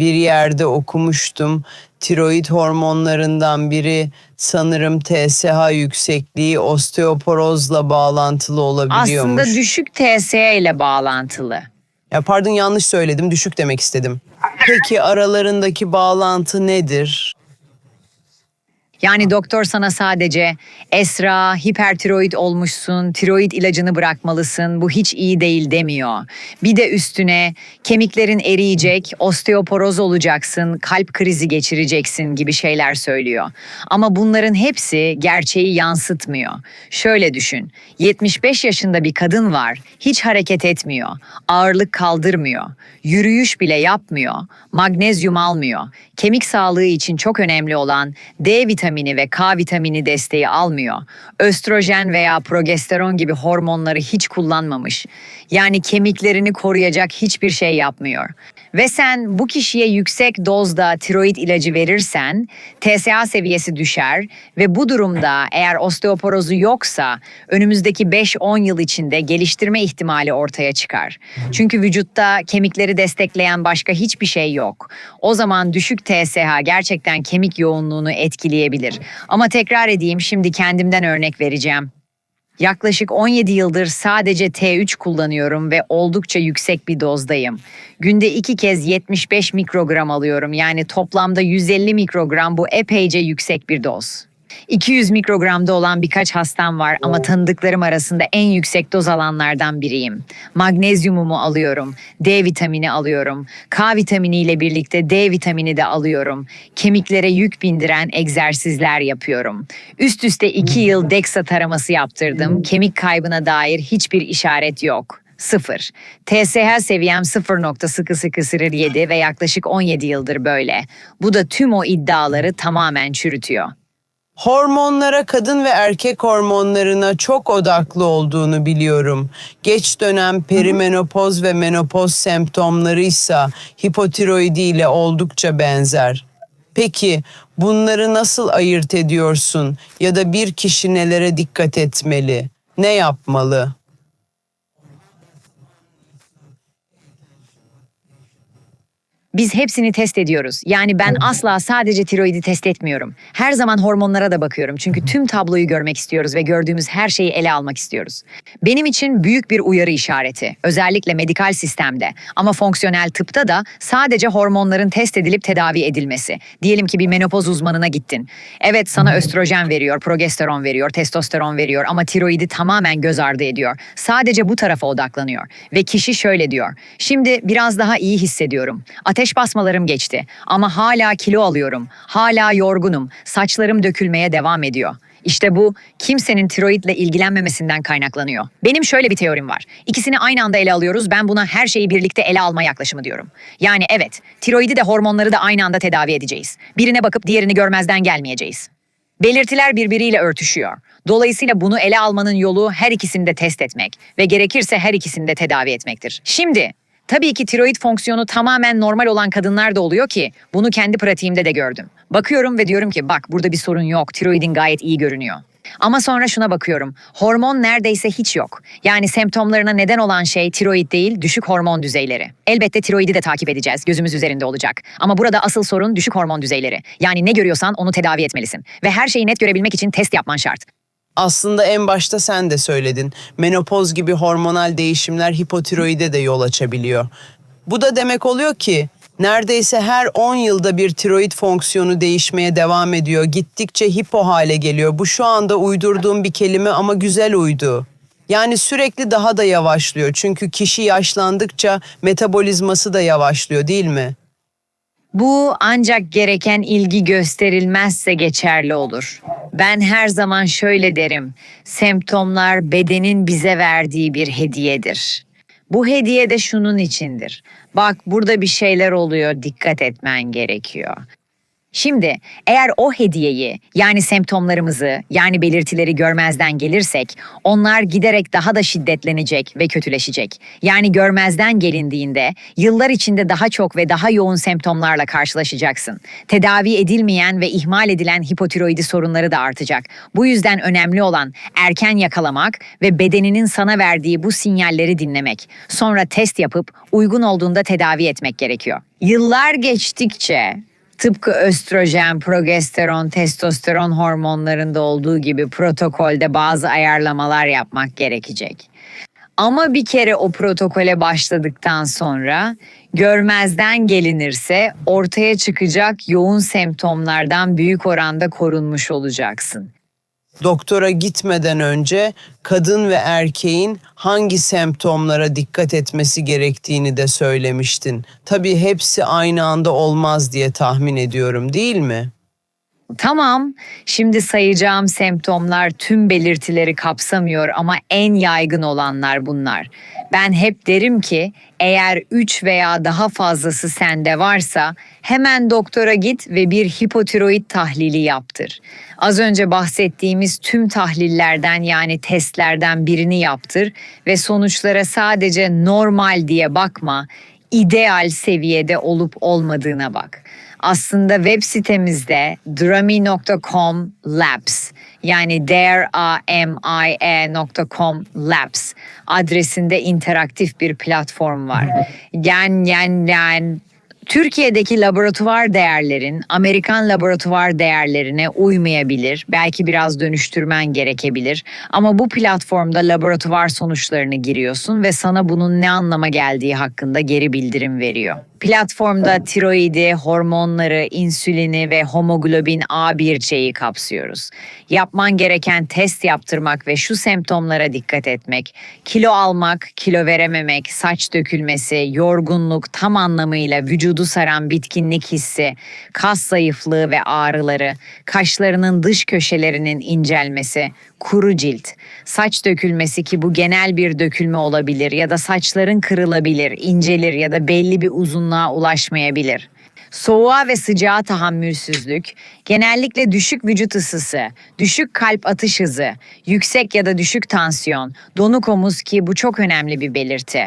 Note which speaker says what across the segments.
Speaker 1: bir yerde okumuştum. Tiroid hormonlarından biri sanırım TSH yüksekliği osteoporozla bağlantılı olabiliyormuş.
Speaker 2: Aslında düşük TSH ile bağlantılı.
Speaker 1: Ya pardon yanlış söyledim. Düşük demek istedim. Peki aralarındaki bağlantı nedir?
Speaker 2: Yani doktor sana sadece Esra hipertiroid olmuşsun, tiroid ilacını bırakmalısın, bu hiç iyi değil demiyor. Bir de üstüne kemiklerin eriyecek, osteoporoz olacaksın, kalp krizi geçireceksin gibi şeyler söylüyor. Ama bunların hepsi gerçeği yansıtmıyor. Şöyle düşün, 75 yaşında bir kadın var, hiç hareket etmiyor, ağırlık kaldırmıyor, yürüyüş bile yapmıyor, magnezyum almıyor, kemik sağlığı için çok önemli olan D vitamini ve K vitamini desteği almıyor. Östrojen veya progesteron gibi hormonları hiç kullanmamış. Yani kemiklerini koruyacak hiçbir şey yapmıyor. Ve sen bu kişiye yüksek dozda tiroid ilacı verirsen TSH seviyesi düşer ve bu durumda eğer osteoporozu yoksa önümüzdeki 5-10 yıl içinde geliştirme ihtimali ortaya çıkar. Çünkü vücutta kemikleri destekleyen başka hiçbir şey yok. O zaman düşük TSH gerçekten kemik yoğunluğunu etkileyebilir. Ama tekrar edeyim şimdi kendimden örnek vereceğim. Yaklaşık 17 yıldır sadece T3 kullanıyorum ve oldukça yüksek bir dozdayım. Günde iki kez 75 mikrogram alıyorum yani toplamda 150 mikrogram bu epeyce yüksek bir doz. 200 mikrogramda olan birkaç hastam var ama tanıdıklarım arasında en yüksek doz alanlardan biriyim. Magnezyumumu alıyorum, D vitamini alıyorum, K vitamini ile birlikte D vitamini de alıyorum. Kemiklere yük bindiren egzersizler yapıyorum. Üst üste 2 yıl DEXA taraması yaptırdım. Kemik kaybına dair hiçbir işaret yok. Sıfır. TSH seviyem 0.007 ve yaklaşık 17 yıldır böyle. Bu da tüm o iddiaları tamamen çürütüyor.
Speaker 1: Hormonlara kadın ve erkek hormonlarına çok odaklı olduğunu biliyorum. Geç dönem perimenopoz ve menopoz semptomları ise hipotiroidi ile oldukça benzer. Peki bunları nasıl ayırt ediyorsun ya da bir kişi nelere dikkat etmeli? Ne yapmalı?
Speaker 2: Biz hepsini test ediyoruz. Yani ben asla sadece tiroidi test etmiyorum. Her zaman hormonlara da bakıyorum. Çünkü tüm tabloyu görmek istiyoruz ve gördüğümüz her şeyi ele almak istiyoruz. Benim için büyük bir uyarı işareti. Özellikle medikal sistemde ama fonksiyonel tıpta da sadece hormonların test edilip tedavi edilmesi. Diyelim ki bir menopoz uzmanına gittin. Evet sana östrojen veriyor, progesteron veriyor, testosteron veriyor ama tiroidi tamamen göz ardı ediyor. Sadece bu tarafa odaklanıyor. Ve kişi şöyle diyor. Şimdi biraz daha iyi hissediyorum. Ateş basmalarım geçti ama hala kilo alıyorum. Hala yorgunum. Saçlarım dökülmeye devam ediyor. İşte bu kimsenin tiroidle ilgilenmemesinden kaynaklanıyor. Benim şöyle bir teorim var. İkisini aynı anda ele alıyoruz. Ben buna her şeyi birlikte ele alma yaklaşımı diyorum. Yani evet, tiroidi de hormonları da aynı anda tedavi edeceğiz. Birine bakıp diğerini görmezden gelmeyeceğiz. Belirtiler birbiriyle örtüşüyor. Dolayısıyla bunu ele almanın yolu her ikisini de test etmek ve gerekirse her ikisini de tedavi etmektir. Şimdi Tabii ki tiroid fonksiyonu tamamen normal olan kadınlar da oluyor ki bunu kendi pratiğimde de gördüm. Bakıyorum ve diyorum ki bak burada bir sorun yok. Tiroidin gayet iyi görünüyor. Ama sonra şuna bakıyorum. Hormon neredeyse hiç yok. Yani semptomlarına neden olan şey tiroid değil, düşük hormon düzeyleri. Elbette tiroidi de takip edeceğiz. Gözümüz üzerinde olacak. Ama burada asıl sorun düşük hormon düzeyleri. Yani ne görüyorsan onu tedavi etmelisin. Ve her şeyi net görebilmek için test yapman şart.
Speaker 1: Aslında en başta sen de söyledin. Menopoz gibi hormonal değişimler hipotiroide de yol açabiliyor. Bu da demek oluyor ki neredeyse her 10 yılda bir tiroid fonksiyonu değişmeye devam ediyor. Gittikçe hipo hale geliyor. Bu şu anda uydurduğum bir kelime ama güzel uydu. Yani sürekli daha da yavaşlıyor. Çünkü kişi yaşlandıkça metabolizması da yavaşlıyor değil mi?
Speaker 2: Bu ancak gereken ilgi gösterilmezse geçerli olur. Ben her zaman şöyle derim. Semptomlar bedenin bize verdiği bir hediyedir. Bu hediye de şunun içindir. Bak burada bir şeyler oluyor, dikkat etmen gerekiyor. Şimdi eğer o hediyeyi yani semptomlarımızı yani belirtileri görmezden gelirsek onlar giderek daha da şiddetlenecek ve kötüleşecek. Yani görmezden gelindiğinde yıllar içinde daha çok ve daha yoğun semptomlarla karşılaşacaksın. Tedavi edilmeyen ve ihmal edilen hipotiroidi sorunları da artacak. Bu yüzden önemli olan erken yakalamak ve bedeninin sana verdiği bu sinyalleri dinlemek. Sonra test yapıp uygun olduğunda tedavi etmek gerekiyor. Yıllar geçtikçe Tıpkı östrojen, progesteron, testosteron hormonlarında olduğu gibi protokolde bazı ayarlamalar yapmak gerekecek. Ama bir kere o protokole başladıktan sonra görmezden gelinirse ortaya çıkacak yoğun semptomlardan büyük oranda korunmuş olacaksın.
Speaker 1: Doktora gitmeden önce kadın ve erkeğin hangi semptomlara dikkat etmesi gerektiğini de söylemiştin. Tabii hepsi aynı anda olmaz diye tahmin ediyorum değil mi?
Speaker 2: Tamam, şimdi sayacağım semptomlar tüm belirtileri kapsamıyor ama en yaygın olanlar bunlar. Ben hep derim ki eğer 3 veya daha fazlası sende varsa hemen doktora git ve bir hipotiroid tahlili yaptır. Az önce bahsettiğimiz tüm tahlillerden yani testlerden birini yaptır ve sonuçlara sadece normal diye bakma, ideal seviyede olup olmadığına bak. Aslında web sitemizde drami.com labs yani dramie.com labs adresinde interaktif bir platform var. Yan yan yan Türkiye'deki laboratuvar değerlerin Amerikan laboratuvar değerlerine uymayabilir. Belki biraz dönüştürmen gerekebilir. Ama bu platformda laboratuvar sonuçlarını giriyorsun ve sana bunun ne anlama geldiği hakkında geri bildirim veriyor. Platformda tiroidi, hormonları, insülini ve homoglobin A1C'yi kapsıyoruz. Yapman gereken test yaptırmak ve şu semptomlara dikkat etmek, kilo almak, kilo verememek, saç dökülmesi, yorgunluk, tam anlamıyla vücudu saran bitkinlik hissi, kas zayıflığı ve ağrıları, kaşlarının dış köşelerinin incelmesi, kuru cilt, saç dökülmesi ki bu genel bir dökülme olabilir ya da saçların kırılabilir, incelir ya da belli bir uzunluğa ulaşmayabilir. Soğuğa ve sıcağa tahammülsüzlük, genellikle düşük vücut ısısı, düşük kalp atış hızı, yüksek ya da düşük tansiyon, donuk omuz ki bu çok önemli bir belirti.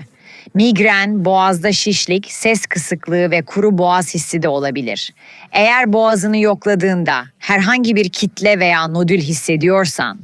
Speaker 2: Migren, boğazda şişlik, ses kısıklığı ve kuru boğaz hissi de olabilir. Eğer boğazını yokladığında herhangi bir kitle veya nodül hissediyorsan,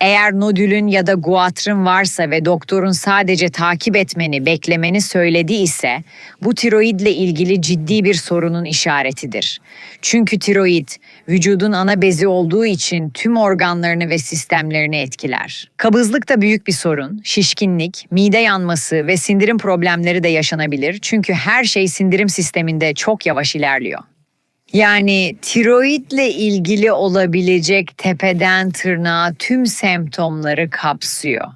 Speaker 2: eğer nodülün ya da guatrın varsa ve doktorun sadece takip etmeni, beklemeni söyledi ise bu tiroidle ilgili ciddi bir sorunun işaretidir. Çünkü tiroid vücudun ana bezi olduğu için tüm organlarını ve sistemlerini etkiler. Kabızlık da büyük bir sorun. Şişkinlik, mide yanması ve sindirim problemleri de yaşanabilir. Çünkü her şey sindirim sisteminde çok yavaş ilerliyor. Yani tiroidle ilgili olabilecek tepeden tırnağa tüm semptomları kapsıyor.